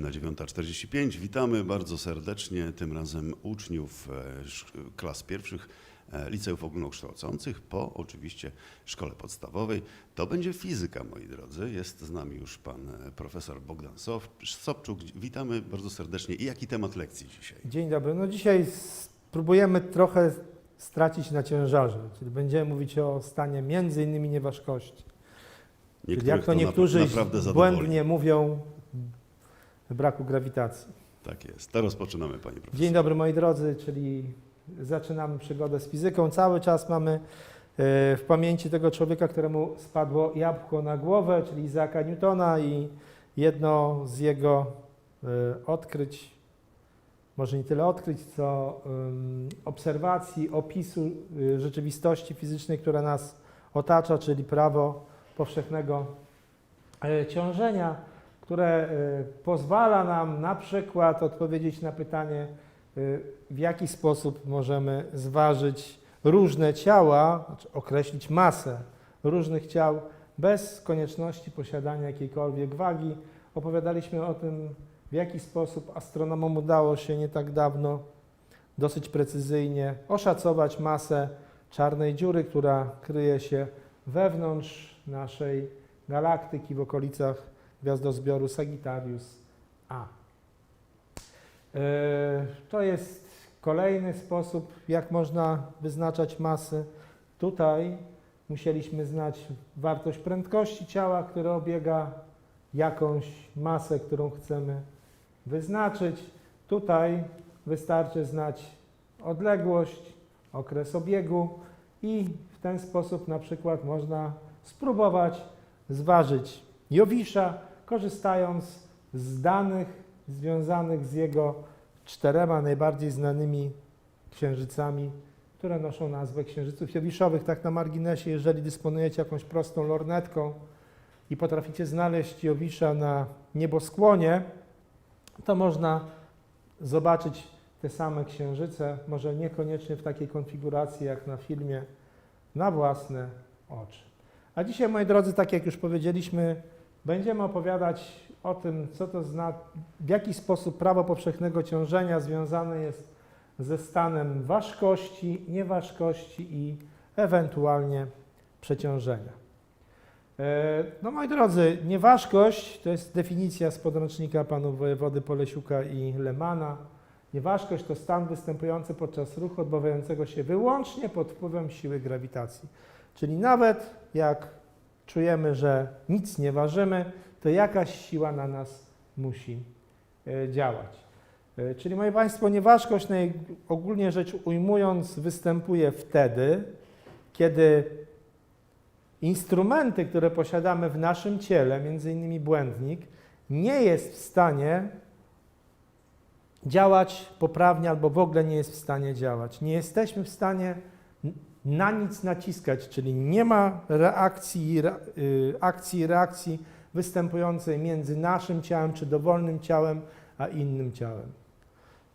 Godzina 9.45. Witamy bardzo serdecznie, tym razem uczniów e, klas pierwszych e, liceów ogólnokształcących po oczywiście szkole podstawowej. To będzie fizyka, moi drodzy. Jest z nami już pan e, profesor Bogdan Sobczuk. Witamy bardzo serdecznie. I jaki temat lekcji dzisiaj? Dzień dobry. No dzisiaj spróbujemy trochę stracić na ciężarze, czyli będziemy mówić o stanie między innymi nieważkości. Czyli jak to niektórzy błędnie mówią, braku grawitacji. Tak jest. To rozpoczynamy, panie profesorze. Dzień dobry moi drodzy, czyli zaczynamy przygodę z fizyką. Cały czas mamy e, w pamięci tego człowieka, któremu spadło jabłko na głowę, czyli Isaaca Newtona i jedno z jego e, odkryć, może nie tyle odkryć, co obserwacji, opisu e, rzeczywistości fizycznej, która nas otacza, czyli prawo powszechnego ciążenia, które e, pozwala nam na przykład odpowiedzieć na pytanie, e, w jaki sposób możemy zważyć różne ciała, znaczy określić masę różnych ciał bez konieczności posiadania jakiejkolwiek wagi. Opowiadaliśmy o tym, w jaki sposób astronomom udało się nie tak dawno dosyć precyzyjnie oszacować masę czarnej dziury, która kryje się wewnątrz naszej galaktyki w okolicach gwiazdozbioru Sagittarius A. E, To jest kolejny sposób, jak można wyznaczać masy. Tutaj musieliśmy znać wartość prędkości ciała, które obiega jakąś masę, którą chcemy wyznaczyć. Tutaj wystarczy znać odległość, okres obiegu i w ten sposób na przykład można spróbować zważyć Jowisza, korzystając z danych związanych z jego czterema najbardziej znanymi księżycami, które noszą nazwę księżyców jowiszowych. Tak na marginesie, jeżeli dysponujecie jakąś prostą lornetką i potraficie znaleźć Jowisza na nieboskłonie, to można zobaczyć te same księżyce, może niekoniecznie w takiej konfiguracji jak na filmie, na własne oczy. A dzisiaj, moi drodzy, tak jak już powiedzieliśmy, będziemy opowiadać o tym, co to zna, w jaki sposób prawo powszechnego ciążenia związane jest ze stanem ważkości, nieważkości i ewentualnie przeciążenia. E, No moi drodzy, nieważkość to jest definicja z podręcznika panów wojewody Polesiuka i Lemana. Nieważkość to stan występujący podczas ruchu odbywającego się wyłącznie pod wpływem siły grawitacji. Czyli nawet jak czujemy, że nic nie ważymy, to jakaś siła na nas musi e, działać. E, Czyli, moi Państwo, nieważkość, ogólnie rzecz ujmując, występuje wtedy, kiedy instrumenty, które posiadamy w naszym ciele, między innymi błędnik, nie jest w stanie działać poprawnie albo w ogóle nie jest w stanie działać. Nie jesteśmy w stanie na nic naciskać, czyli nie ma reakcji, re, y, akcji i reakcji występującej między naszym ciałem czy dowolnym ciałem a innym ciałem.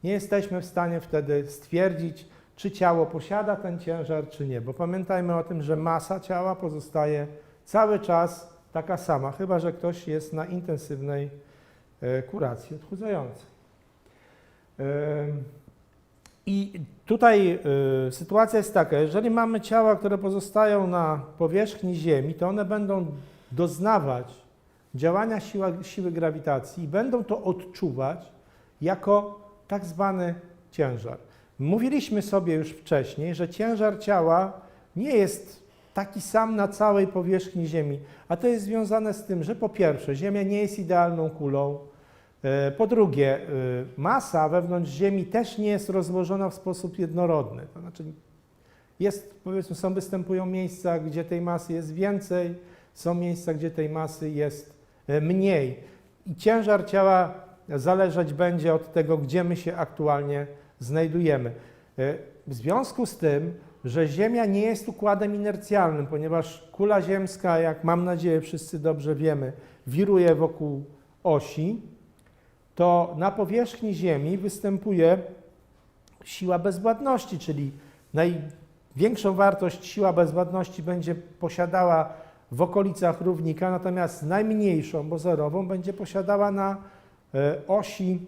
Nie jesteśmy w stanie wtedy stwierdzić, czy ciało posiada ten ciężar, czy nie, bo pamiętajmy o tym, że masa ciała pozostaje cały czas taka sama, chyba że ktoś jest na intensywnej e, kuracji odchudzającej. I tutaj y, sytuacja jest taka, jeżeli mamy ciała, które pozostają na powierzchni Ziemi, to one będą doznawać działania siła, siły grawitacji i będą to odczuwać jako tak zwany ciężar. Mówiliśmy sobie już wcześniej, że ciężar ciała nie jest taki sam na całej powierzchni Ziemi, a to jest związane z tym, że po pierwsze, Ziemia nie jest idealną kulą, Po drugie, y, masa wewnątrz Ziemi też nie jest rozłożona w sposób jednorodny. To znaczy, jest, powiedzmy, są, występują miejsca, gdzie tej masy jest więcej, są miejsca, gdzie tej masy jest e, mniej. I ciężar ciała zależeć będzie od tego, gdzie my się aktualnie znajdujemy. E, W związku z tym, że Ziemia nie jest układem inercjalnym, ponieważ kula ziemska, jak mam nadzieję wszyscy dobrze wiemy, wiruje wokół osi, to na powierzchni Ziemi występuje siła bezwładności, czyli największą wartość siła bezwładności będzie posiadała w okolicach równika, natomiast najmniejszą, bo zerową, będzie posiadała na e, osi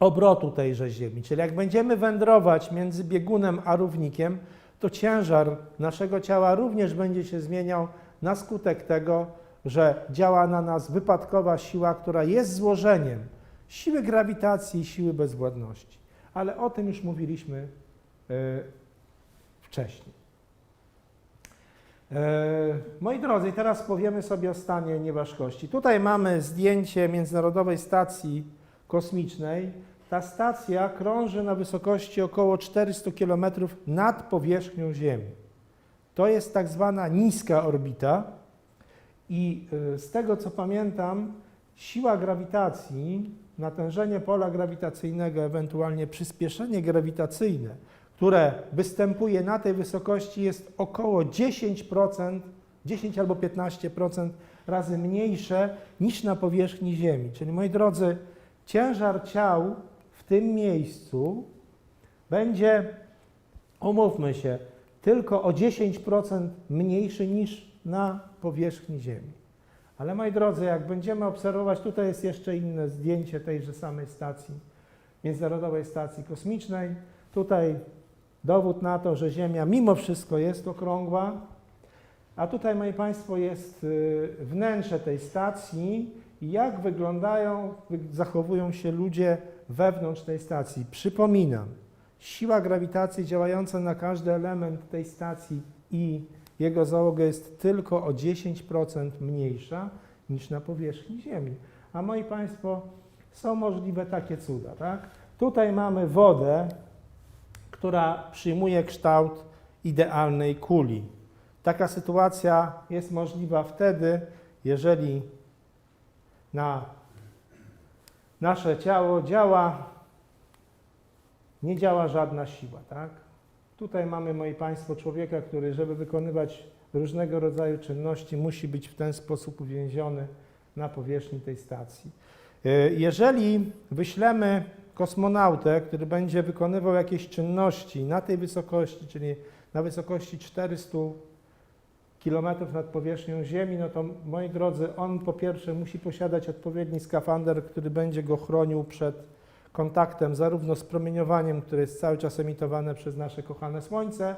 obrotu tejże Ziemi. Czyli jak będziemy wędrować między biegunem a równikiem, to ciężar naszego ciała również będzie się zmieniał na skutek tego, że działa na nas wypadkowa siła, która jest złożeniem siły grawitacji i siły bezwładności. Ale o tym już mówiliśmy e, wcześniej. E, Moi drodzy, teraz powiemy sobie o stanie nieważkości. Tutaj mamy zdjęcie Międzynarodowej Stacji Kosmicznej. Ta stacja krąży na wysokości około 400 km nad powierzchnią Ziemi. To jest tak zwana niska orbita i y, z tego co pamiętam, siła grawitacji, natężenie pola grawitacyjnego, ewentualnie przyspieszenie grawitacyjne, które występuje na tej wysokości jest około 10%, 10 albo 15% razy mniejsze niż na powierzchni Ziemi. Czyli moi drodzy, ciężar ciał w tym miejscu będzie, umówmy się, tylko o 10% mniejszy niż na powierzchni Ziemi. Ale moi drodzy, jak będziemy obserwować, tutaj jest jeszcze inne zdjęcie tejże samej stacji, Międzynarodowej Stacji Kosmicznej. Tutaj dowód na to, że Ziemia mimo wszystko jest okrągła. A tutaj, moi Państwo, jest y, wnętrze tej stacji i jak wyglądają, wy- zachowują się ludzie wewnątrz tej stacji. Przypominam, siła grawitacji działająca na każdy element tej stacji i jego załogę jest tylko o 10% mniejsza niż na powierzchni Ziemi. A moi Państwo, są możliwe takie cuda, tak? Tutaj mamy wodę, która przyjmuje kształt idealnej kuli. Taka sytuacja jest możliwa wtedy, jeżeli na nasze ciało działa, nie działa żadna siła, tak? Tutaj mamy, moi Państwo, człowieka, który, żeby wykonywać różnego rodzaju czynności, musi być w ten sposób uwięziony na powierzchni tej stacji. E, Jeżeli wyślemy kosmonautę, który będzie wykonywał jakieś czynności na tej wysokości, czyli na wysokości 400 kilometrów nad powierzchnią Ziemi, no to moi drodzy, on po pierwsze musi posiadać odpowiedni skafander, który będzie go chronił przed kontaktem zarówno z promieniowaniem, które jest cały czas emitowane przez nasze kochane Słońce,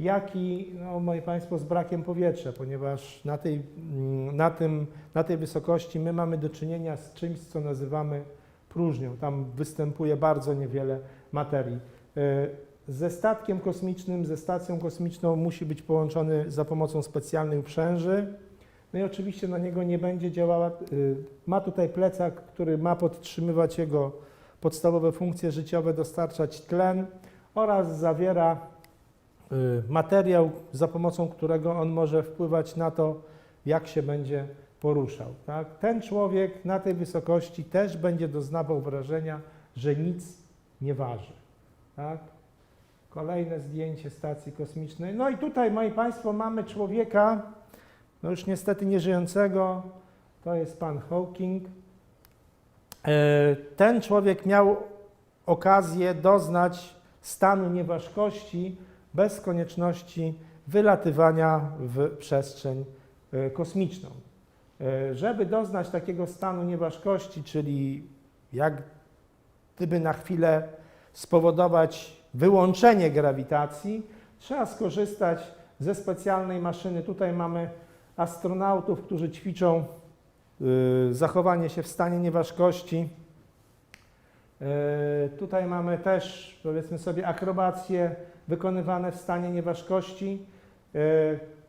jak i, no, moi Państwo, z brakiem powietrza, ponieważ na tej, mm, na, tym, na tej wysokości my mamy do czynienia z czymś, co nazywamy próżnią. Tam występuje bardzo niewiele materii. E, Ze statkiem kosmicznym, ze stacją kosmiczną musi być połączony za pomocą specjalnych uprzęży. No i oczywiście na niego nie będzie działała. y, Ma tutaj plecak, który ma podtrzymywać jego podstawowe funkcje życiowe, dostarczać tlen oraz zawiera y, materiał, za pomocą którego on może wpływać na to, jak się będzie poruszał. Tak? Ten człowiek na tej wysokości też będzie doznawał wrażenia, że nic nie waży. Tak? Kolejne zdjęcie stacji kosmicznej. No i tutaj, moi Państwo, mamy człowieka, no już niestety nieżyjącego, to jest pan Hawking. E, Ten człowiek miał okazję doznać stanu nieważkości bez konieczności wylatywania w przestrzeń e, kosmiczną. E, Żeby doznać takiego stanu nieważkości, czyli jak gdyby na chwilę spowodować wyłączenie grawitacji, trzeba skorzystać ze specjalnej maszyny. Tutaj mamy astronautów, którzy ćwiczą zachowanie się w stanie nieważkości. Y, Tutaj mamy też, powiedzmy sobie, akrobacje wykonywane w stanie nieważkości. E,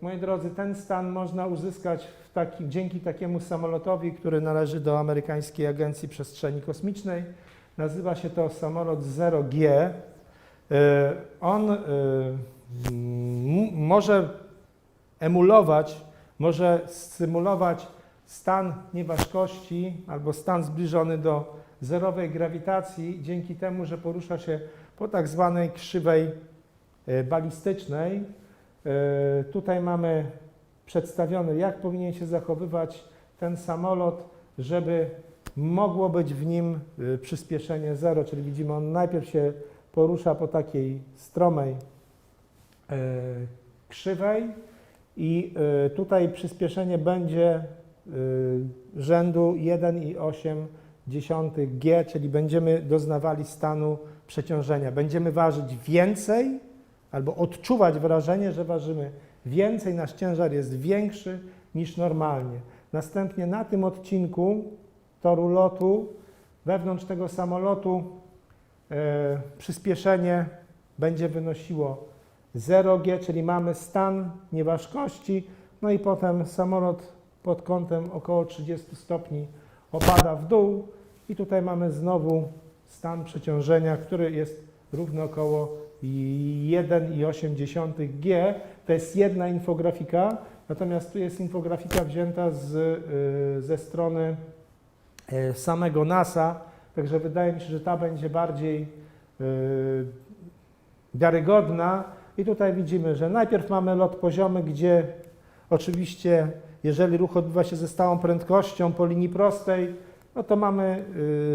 Moi drodzy, ten stan można uzyskać taki, dzięki takiemu samolotowi, który należy do amerykańskiej Agencji Przestrzeni Kosmicznej. Nazywa się to samolot 0G. E, On może emulować, może symulować stan nieważkości albo stan zbliżony do zerowej grawitacji dzięki temu, że porusza się po tak zwanej krzywej e, balistycznej. E, Tutaj mamy przedstawione, jak powinien się zachowywać ten samolot, żeby mogło być w nim e, przyspieszenie zero, czyli widzimy, on najpierw się porusza po takiej stromej krzywej i tutaj przyspieszenie będzie rzędu 1,8 G, czyli będziemy doznawali stanu przeciążenia. Będziemy ważyć więcej albo odczuwać wrażenie, że ważymy więcej, nasz ciężar jest większy niż normalnie. Następnie na tym odcinku toru lotu wewnątrz tego samolotu e, przyspieszenie będzie wynosiło 0G, czyli mamy stan nieważkości, no i potem samolot pod kątem około 30 stopni opada w dół i tutaj mamy znowu stan przeciążenia, który jest równy około 1,8 G. To jest jedna infografika, natomiast tu jest infografika wzięta z, y, ze strony y, samego NASA, także wydaje mi się, że ta będzie bardziej y, wiarygodna. I tutaj widzimy, że najpierw mamy lot poziomy, gdzie oczywiście, jeżeli ruch odbywa się ze stałą prędkością po linii prostej, no to mamy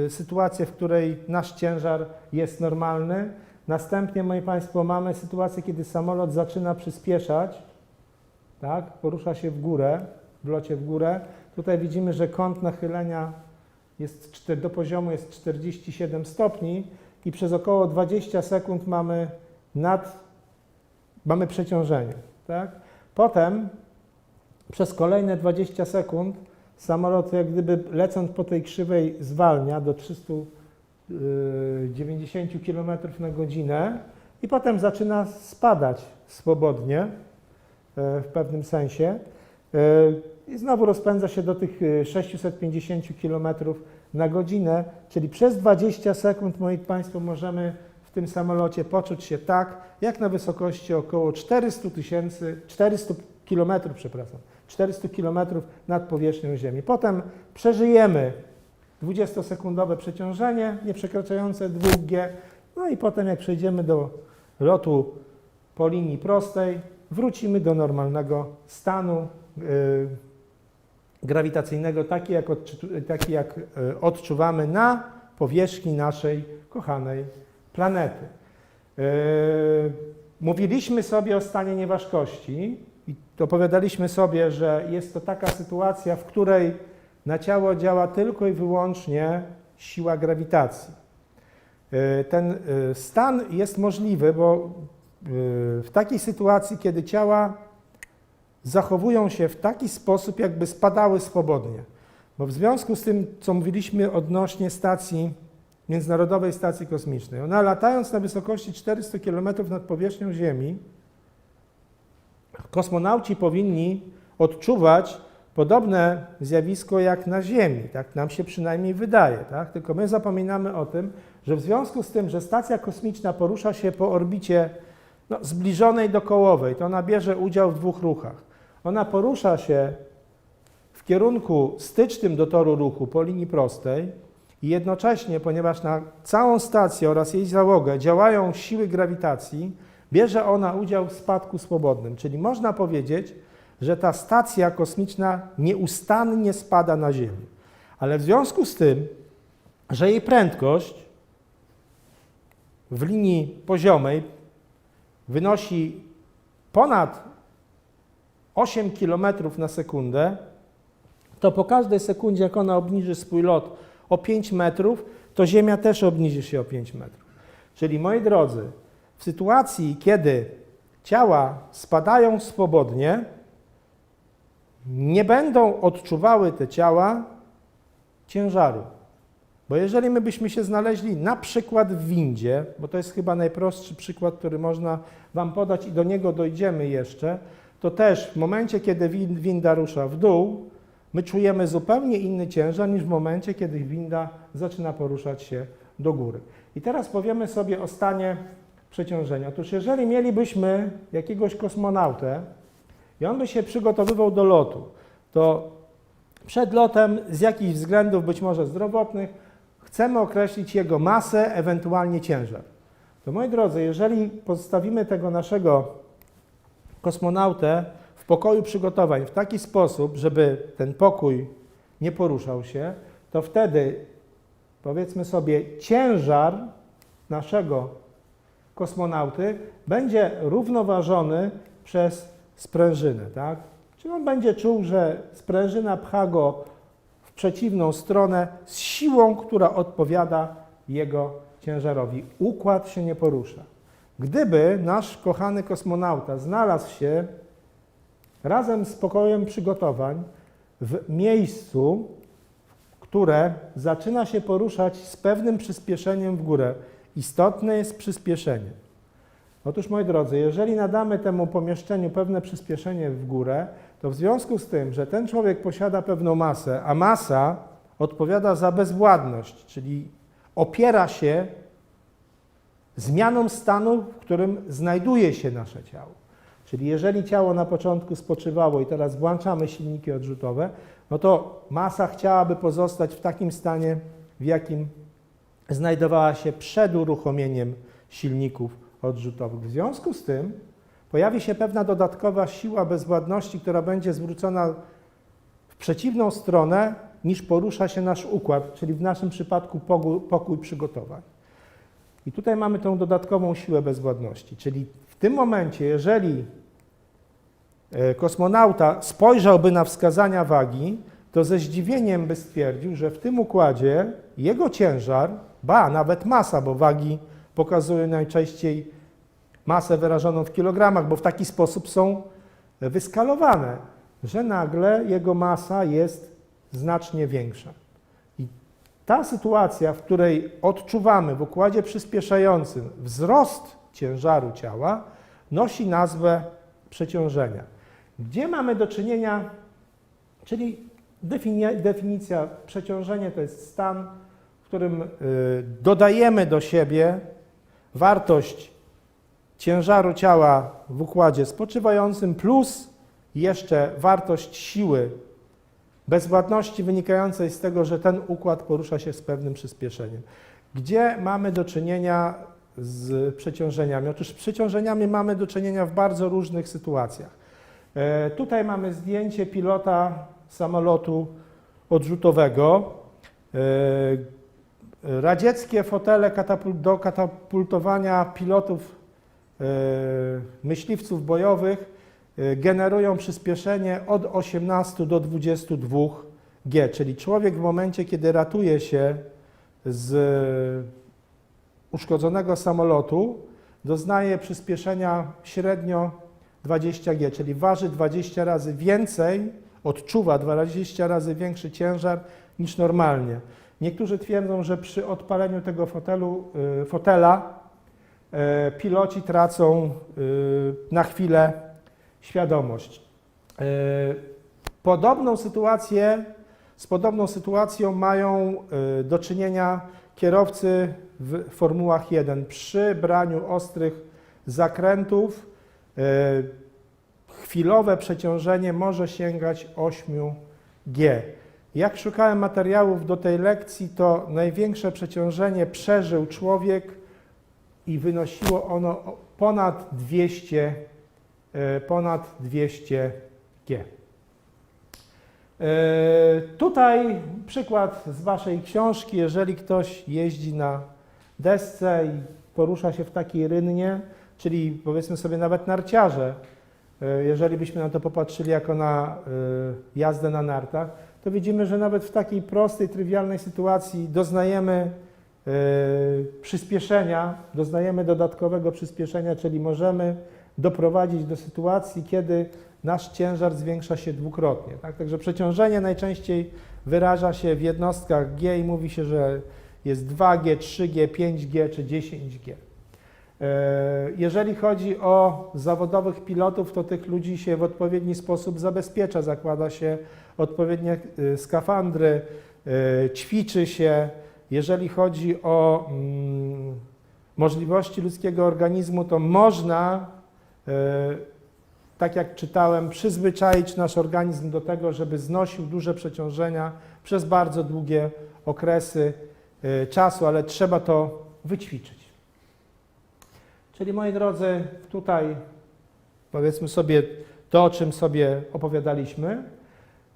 y, sytuację, w której nasz ciężar jest normalny. Następnie, moi Państwo, mamy sytuację, kiedy samolot zaczyna przyspieszać, tak, porusza się w górę, w locie w górę. Tutaj widzimy, że kąt nachylenia jest, do poziomu jest 47 stopni i przez około 20 sekund mamy nad, mamy przeciążenie, tak. Potem przez kolejne 20 sekund samolot jak gdyby lecąc po tej krzywej zwalnia do 390 km na godzinę i potem zaczyna spadać swobodnie e, w pewnym sensie. E, i znowu rozpędza się do tych e, 650 km na godzinę, czyli przez 20 sekund, moi Państwo, możemy w tym samolocie poczuć się tak, jak na wysokości około 400 tysięcy, 400 km, przepraszam, 400 km nad powierzchnią Ziemi. Potem przeżyjemy 20-sekundowe przeciążenie nieprzekraczające 2G, no i potem jak przejdziemy do lotu po linii prostej, wrócimy do normalnego stanu y, grawitacyjnego, taki jak, taki jak y, odczuwamy na powierzchni naszej kochanej planety. Y, Mówiliśmy sobie o stanie nieważkości i opowiadaliśmy sobie, że jest to taka sytuacja, w której na ciało działa tylko i wyłącznie siła grawitacji. Y, Ten y, stan jest możliwy, bo y, w takiej sytuacji, kiedy ciała zachowują się w taki sposób, jakby spadały swobodnie. Bo w związku z tym, co mówiliśmy odnośnie stacji, Międzynarodowej Stacji Kosmicznej, ona latając na wysokości 400 km nad powierzchnią Ziemi, kosmonauci powinni odczuwać podobne zjawisko jak na Ziemi, tak nam się przynajmniej wydaje, tak? Tylko my zapominamy o tym, że w związku z tym, że stacja kosmiczna porusza się po orbicie no, zbliżonej do kołowej, to ona bierze udział w dwóch ruchach. Ona porusza się w kierunku stycznym do toru ruchu po linii prostej i jednocześnie, ponieważ na całą stację oraz jej załogę działają siły grawitacji, bierze ona udział w spadku swobodnym. Czyli można powiedzieć, że ta stacja kosmiczna nieustannie spada na Ziemię. Ale w związku z tym, że jej prędkość w linii poziomej wynosi ponad 8 km na sekundę, to po każdej sekundzie, jak ona obniży swój lot o 5 metrów, to Ziemia też obniży się o 5 metrów. Czyli moi drodzy, sytuacji, kiedy ciała spadają swobodnie, nie będą odczuwały te ciała ciężaru, bo jeżeli my byśmy się znaleźli na przykład w windzie, bo to jest chyba najprostszy przykład, który można Wam podać i do niego dojdziemy jeszcze, to też w momencie, kiedy win- winda rusza w dół, my czujemy zupełnie inny ciężar niż w momencie, kiedy winda zaczyna poruszać się do góry. I teraz powiemy sobie o stanie przeciążenia. Otóż jeżeli mielibyśmy jakiegoś kosmonautę i on by się przygotowywał do lotu, to przed lotem z jakichś względów, być może zdrowotnych, chcemy określić jego masę, ewentualnie ciężar. To moi drodzy, jeżeli pozostawimy tego naszego kosmonautę w pokoju przygotowań w taki sposób, żeby ten pokój nie poruszał się, to wtedy powiedzmy sobie ciężar naszego kosmonauty będzie równoważony przez sprężynę, tak? Czyli on będzie czuł, że sprężyna pcha go w przeciwną stronę z siłą, która odpowiada jego ciężarowi. Układ się nie porusza. Gdyby nasz kochany kosmonauta znalazł się razem z pokojem przygotowań w miejscu, które zaczyna się poruszać z pewnym przyspieszeniem w górę, istotne jest przyspieszenie. Otóż, moi drodzy, jeżeli nadamy temu pomieszczeniu pewne przyspieszenie w górę, to w związku z tym, że ten człowiek posiada pewną masę, a masa odpowiada za bezwładność, czyli opiera się zmianą stanu, w którym znajduje się nasze ciało. Czyli jeżeli ciało na początku spoczywało i teraz włączamy silniki odrzutowe, no to masa chciałaby pozostać w takim stanie, w jakim znajdowała się przed uruchomieniem silników odrzutowych. W związku z tym pojawi się pewna dodatkowa siła bezwładności, która będzie zwrócona w przeciwną stronę niż porusza się nasz układ, czyli w naszym przypadku pokój przygotowań. I tutaj mamy tą dodatkową siłę bezwładności, czyli w tym momencie, jeżeli e, kosmonauta spojrzałby na wskazania wagi, to ze zdziwieniem by stwierdził, że w tym układzie jego ciężar, ba, nawet masa, bo wagi pokazują najczęściej masę wyrażoną w kilogramach, bo w taki sposób są wyskalowane, że nagle jego masa jest znacznie większa. I ta sytuacja, w której odczuwamy w układzie przyspieszającym wzrost ciężaru ciała, nosi nazwę przeciążenia. Gdzie mamy do czynienia, czyli defini- definicja przeciążenia to jest stan, w którym y, dodajemy do siebie wartość ciężaru ciała w układzie spoczywającym plus jeszcze wartość siły bezwładności wynikającej z tego, że ten układ porusza się z pewnym przyspieszeniem. Gdzie mamy do czynienia z przeciążeniami? Otóż z przeciążeniami mamy do czynienia w bardzo różnych sytuacjach. E, Tutaj mamy zdjęcie pilota samolotu odrzutowego. Radzieckie fotele katapult, do katapultowania pilotów e, myśliwców bojowych e, generują przyspieszenie od 18 do 22 G, czyli człowiek w momencie, kiedy ratuje się z uszkodzonego samolotu, doznaje przyspieszenia średnio 20 G, czyli waży 20 razy więcej, odczuwa 20 razy większy ciężar niż normalnie. Niektórzy twierdzą, że przy odpaleniu tego fotelu, y, fotela y, piloci tracą y, na chwilę świadomość. Podobną sytuację, z podobną sytuacją mają do czynienia kierowcy w Formułach 1. Przy braniu ostrych zakrętów chwilowe przeciążenie może sięgać 8G. Jak szukałem materiałów do tej lekcji, to największe przeciążenie przeżył człowiek i wynosiło ono ponad 200, e, ponad 200 G. E, Tutaj przykład z Waszej książki. Jeżeli ktoś jeździ na desce i porusza się w takiej rynnie, czyli powiedzmy sobie nawet narciarze, e, jeżeli byśmy na to popatrzyli jako na jazdę na nartach, to widzimy, że nawet w takiej prostej, trywialnej sytuacji doznajemy e, przyspieszenia, doznajemy dodatkowego przyspieszenia, czyli możemy doprowadzić do sytuacji, kiedy nasz ciężar zwiększa się dwukrotnie. Tak? Także przeciążenie najczęściej wyraża się w jednostkach G i mówi się, że jest 2G, 3G, 5G czy 10G. E, Jeżeli chodzi o zawodowych pilotów, to tych ludzi się w odpowiedni sposób zabezpiecza, zakłada się odpowiednie e, skafandry, e, ćwiczy się. Jeżeli chodzi o mm, możliwości ludzkiego organizmu, to można, tak jak czytałem, przyzwyczaić nasz organizm do tego, żeby znosił duże przeciążenia przez bardzo długie okresy czasu, ale trzeba to wyćwiczyć. Czyli moi drodzy, tutaj powiedzmy sobie to, o czym sobie opowiadaliśmy.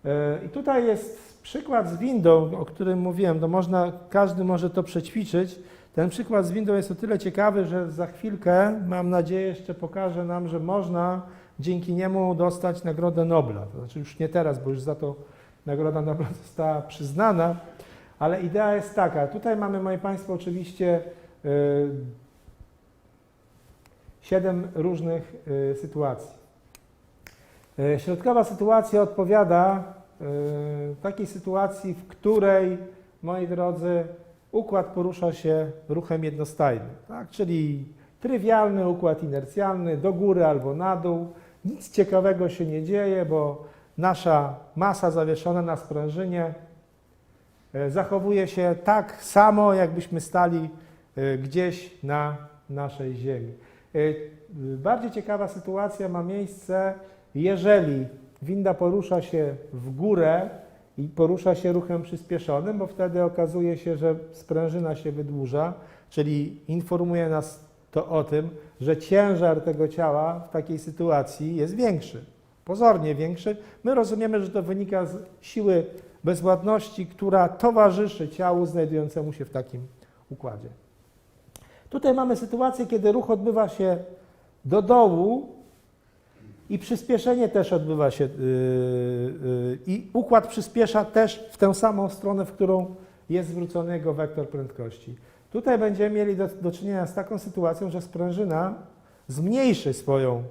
E, I tutaj jest przykład z windą, o którym mówiłem. To można, każdy może to przećwiczyć. Ten przykład z windą jest o tyle ciekawy, że za chwilkę, mam nadzieję, jeszcze pokaże nam, że można dzięki niemu dostać Nagrodę Nobla. To znaczy już nie teraz, bo już za to Nagroda Nobla została przyznana, ale idea jest taka. Tutaj mamy, moi Państwo, oczywiście y, siedem różnych y, sytuacji. Y, Środkowa sytuacja odpowiada y, takiej sytuacji, w której, moi drodzy, układ porusza się ruchem jednostajnym, tak? czyli trywialny układ inercjalny do góry albo na dół. Nic ciekawego się nie dzieje, bo nasza masa zawieszona na sprężynie zachowuje się tak samo, jakbyśmy stali gdzieś na naszej Ziemi. E, Bardziej ciekawa sytuacja ma miejsce, jeżeli winda porusza się w górę i porusza się ruchem przyspieszonym, bo wtedy okazuje się, że sprężyna się wydłuża, czyli informuje nas to o tym, że ciężar tego ciała w takiej sytuacji jest większy, pozornie większy. My rozumiemy, że to wynika z siły bezwładności, która towarzyszy ciału znajdującemu się w takim układzie. Tutaj mamy sytuację, kiedy ruch odbywa się do dołu i przyspieszenie też odbywa się, yy, yy, i układ przyspiesza też w tę samą stronę, w którą jest zwrócony jego wektor prędkości. Tutaj będziemy mieli do, do czynienia z taką sytuacją, że sprężyna zmniejszy swoją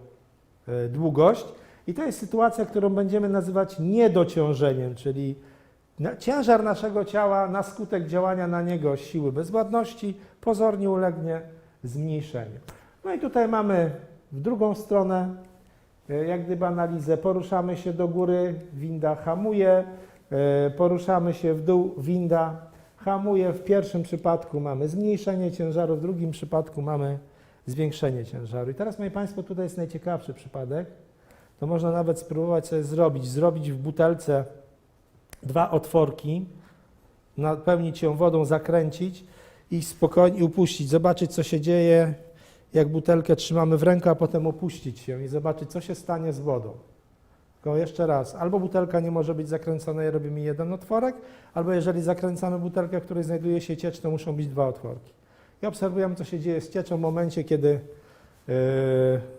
yy, długość i to jest sytuacja, którą będziemy nazywać niedociążeniem, czyli ciężar naszego ciała na skutek działania na niego siły bezwładności pozornie ulegnie zmniejszeniu. No i tutaj mamy w drugą stronę e, jak gdyby analizę. Poruszamy się do góry, winda hamuje, e, poruszamy się w dół, winda hamuje. W pierwszym przypadku mamy zmniejszenie ciężaru, w drugim przypadku mamy zwiększenie ciężaru. I teraz, moi Państwo, tutaj jest najciekawszy przypadek. To można nawet spróbować sobie zrobić. Zrobić w butelce dwa otworki, napełnić ją wodą, zakręcić i spokojnie upuścić, zobaczyć co się dzieje, jak butelkę trzymamy w ręku, a potem opuścić ją i zobaczyć co się stanie z wodą. Tylko jeszcze raz, albo butelka nie może być zakręcona i robimy jeden otworek, albo jeżeli zakręcamy butelkę, w której znajduje się ciecz, to muszą być dwa otworki. I obserwujemy co się dzieje z cieczą w momencie, kiedy yy,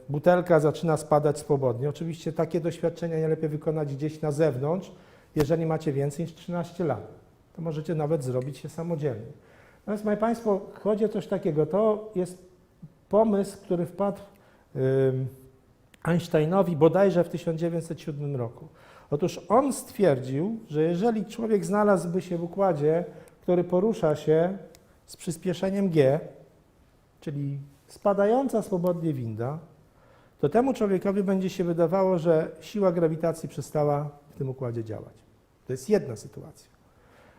butelka zaczyna spadać swobodnie. Oczywiście takie doświadczenia nie lepiej wykonać gdzieś na zewnątrz, jeżeli macie więcej niż 13 lat. To możecie nawet zrobić się samodzielnie. Natomiast, moi Państwo, chodzi o coś takiego. To jest pomysł, który wpadł Einsteinowi bodajże w 1907 roku. Otóż on stwierdził, że jeżeli człowiek znalazłby się w układzie, który porusza się z przyspieszeniem g, czyli spadająca swobodnie winda, to temu człowiekowi będzie się wydawało, że siła grawitacji przestała w tym układzie działać. To jest jedna sytuacja.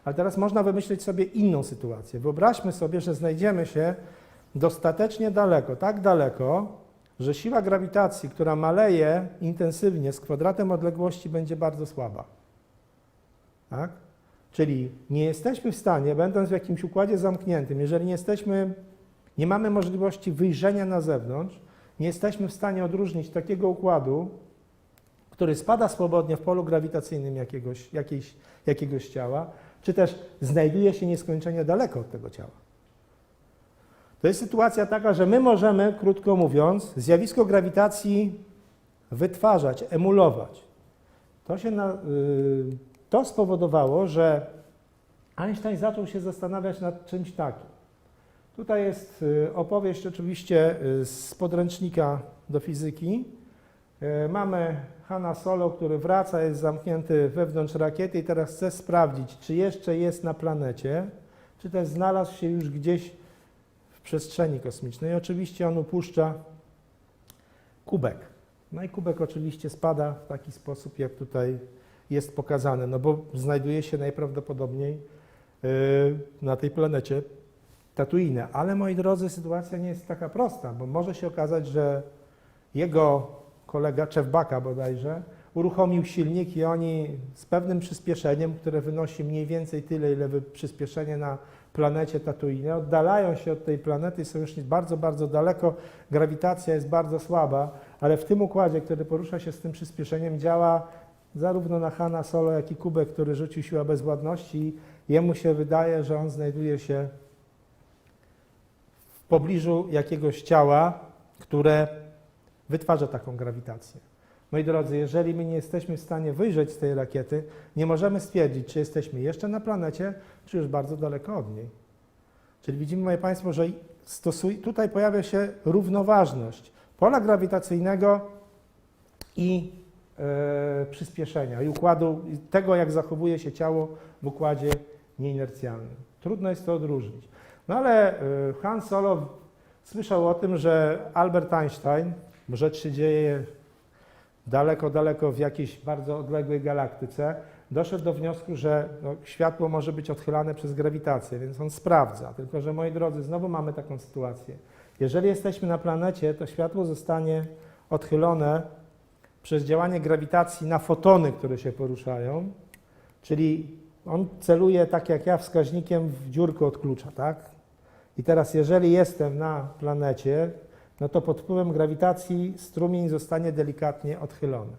Ale teraz można wymyślić sobie inną sytuację. Wyobraźmy sobie, że znajdziemy się dostatecznie daleko, tak daleko, że siła grawitacji, która maleje intensywnie z kwadratem odległości, będzie bardzo słaba. Tak? Czyli nie jesteśmy w stanie, będąc w jakimś układzie zamkniętym, jeżeli nie jesteśmy, nie mamy możliwości wyjrzenia na zewnątrz, nie jesteśmy w stanie odróżnić takiego układu, który spada swobodnie w polu grawitacyjnym jakiegoś, jakiejś, jakiegoś ciała, czy też znajduje się nieskończenie daleko od tego ciała. To jest sytuacja taka, że my możemy, krótko mówiąc, zjawisko grawitacji wytwarzać, emulować. To, się na, y, to spowodowało, że Einstein zaczął się zastanawiać nad czymś takim. Tutaj jest y, opowieść oczywiście y, z podręcznika do fizyki. Y, Mamy Hanna Solo, który wraca, jest zamknięty wewnątrz rakiety i teraz chce sprawdzić, czy jeszcze jest na planecie, czy też znalazł się już gdzieś w przestrzeni kosmicznej. Oczywiście on upuszcza kubek. No i kubek oczywiście spada w taki sposób, jak tutaj jest pokazane, no bo znajduje się najprawdopodobniej na tej planecie Tatooine. Ale moi drodzy, sytuacja nie jest taka prosta, bo może się okazać, że jego kolega Czewbaka bodajże uruchomił silnik i oni z pewnym przyspieszeniem, które wynosi mniej więcej tyle, ile przyspieszenie na planecie Tatooine, oddalają się od tej planety, są już bardzo, bardzo daleko, grawitacja jest bardzo słaba, ale w tym układzie, który porusza się z tym przyspieszeniem, działa zarówno na Hanna Solo, jak i Kubek, który rzucił siła bezwładności i jemu się wydaje, że on znajduje się pobliżu jakiegoś ciała, które wytwarza taką grawitację. Moi drodzy, jeżeli my nie jesteśmy w stanie wyjrzeć z tej rakiety, nie możemy stwierdzić, czy jesteśmy jeszcze na planecie, czy już bardzo daleko od niej. Czyli widzimy, moje Państwo, że stosuj, tutaj pojawia się równoważność pola grawitacyjnego i e, przyspieszenia, i układu, tego, jak zachowuje się ciało w układzie nieinercjalnym. Trudno jest to odróżnić. No ale e, Han Solo słyszał o tym, że Albert Einstein, rzecz się dzieje daleko, daleko w jakiejś bardzo odległej galaktyce, doszedł do wniosku, że no, światło może być odchylane przez grawitację, więc on sprawdza. Tylko, że moi drodzy, znowu mamy taką sytuację. Jeżeli jesteśmy na planecie, to światło zostanie odchylone przez działanie grawitacji na fotony, które się poruszają, czyli on celuje tak jak ja wskaźnikiem w dziurkę od klucza, tak? I teraz, jeżeli jestem na planecie, no to pod wpływem grawitacji strumień zostanie delikatnie odchylony.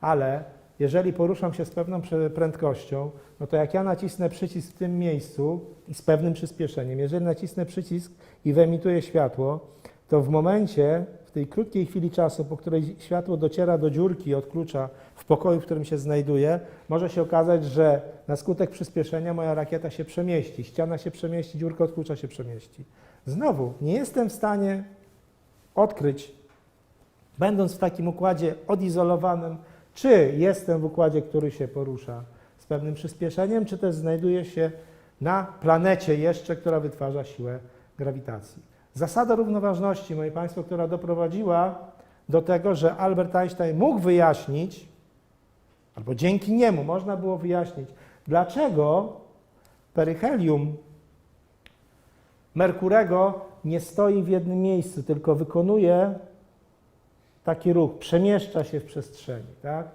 Ale jeżeli poruszam się z pewną prędkością, no to jak ja nacisnę przycisk w tym miejscu i z pewnym przyspieszeniem, jeżeli nacisnę przycisk i wyemituję światło, to w momencie, tej krótkiej chwili czasu, po której światło dociera do dziurki od klucza w pokoju, w którym się znajduje, może się okazać, że na skutek przyspieszenia moja rakieta się przemieści, ściana się przemieści, dziurka od klucza się przemieści. Znowu, nie jestem w stanie odkryć, będąc w takim układzie odizolowanym, czy jestem w układzie, który się porusza z pewnym przyspieszeniem, czy też znajduję się na planecie jeszcze, która wytwarza siłę grawitacji. Zasada równoważności, moi Państwo, która doprowadziła do tego, że Albert Einstein mógł wyjaśnić, albo dzięki niemu można było wyjaśnić, dlaczego peryhelium Merkurego nie stoi w jednym miejscu, tylko wykonuje taki ruch, przemieszcza się w przestrzeni. Tak?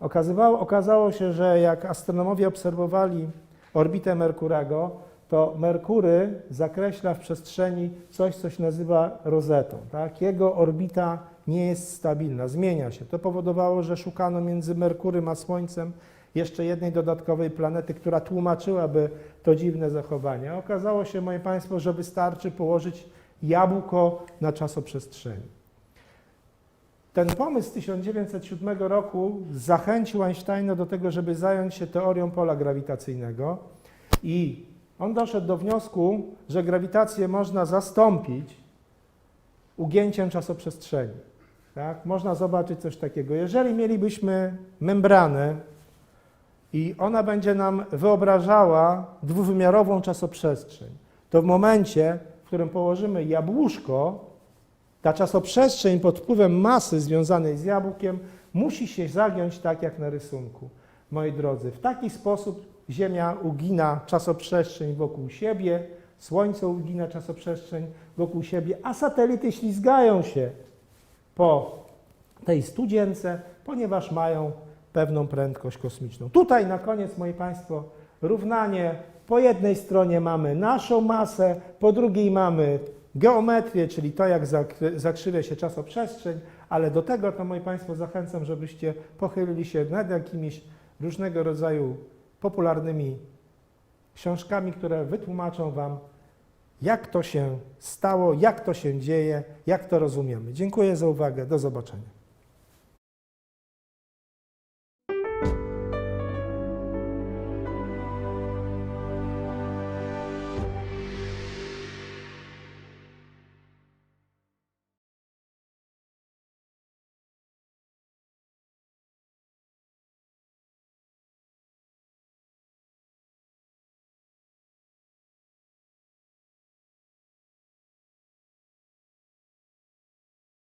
Okazywało, okazało się, że jak astronomowie obserwowali orbitę Merkurego, to Merkury zakreśla w przestrzeni coś, co się nazywa rozetą. Tak? Jego orbita nie jest stabilna, zmienia się. To powodowało, że szukano między Merkurym a Słońcem jeszcze jednej dodatkowej planety, która tłumaczyłaby to dziwne zachowanie. Okazało się, moje Państwo, że wystarczy położyć jabłko na czasoprzestrzeni. Ten pomysł z 1907 roku zachęcił Einsteina do tego, żeby zająć się teorią pola grawitacyjnego i on doszedł do wniosku, że grawitację można zastąpić ugięciem czasoprzestrzeni. Tak? Można zobaczyć coś takiego. Jeżeli mielibyśmy membranę i ona będzie nam wyobrażała dwuwymiarową czasoprzestrzeń, to w momencie, w którym położymy jabłuszko, ta czasoprzestrzeń pod wpływem masy związanej z jabłkiem musi się zagiąć tak jak na rysunku. Moi drodzy, w taki sposób Ziemia ugina czasoprzestrzeń wokół siebie, Słońce ugina czasoprzestrzeń wokół siebie, a satelity ślizgają się po tej studzience, ponieważ mają pewną prędkość kosmiczną. Tutaj na koniec, moi Państwo, równanie. Po jednej stronie mamy naszą masę, po drugiej mamy geometrię, czyli to, jak zakrzywia się czasoprzestrzeń, ale do tego to, moi Państwo, zachęcam, żebyście pochylili się nad jakimiś różnego rodzaju popularnymi książkami, które wytłumaczą Wam, jak to się stało, jak to się dzieje, jak to rozumiemy. Dziękuję za uwagę. Do zobaczenia.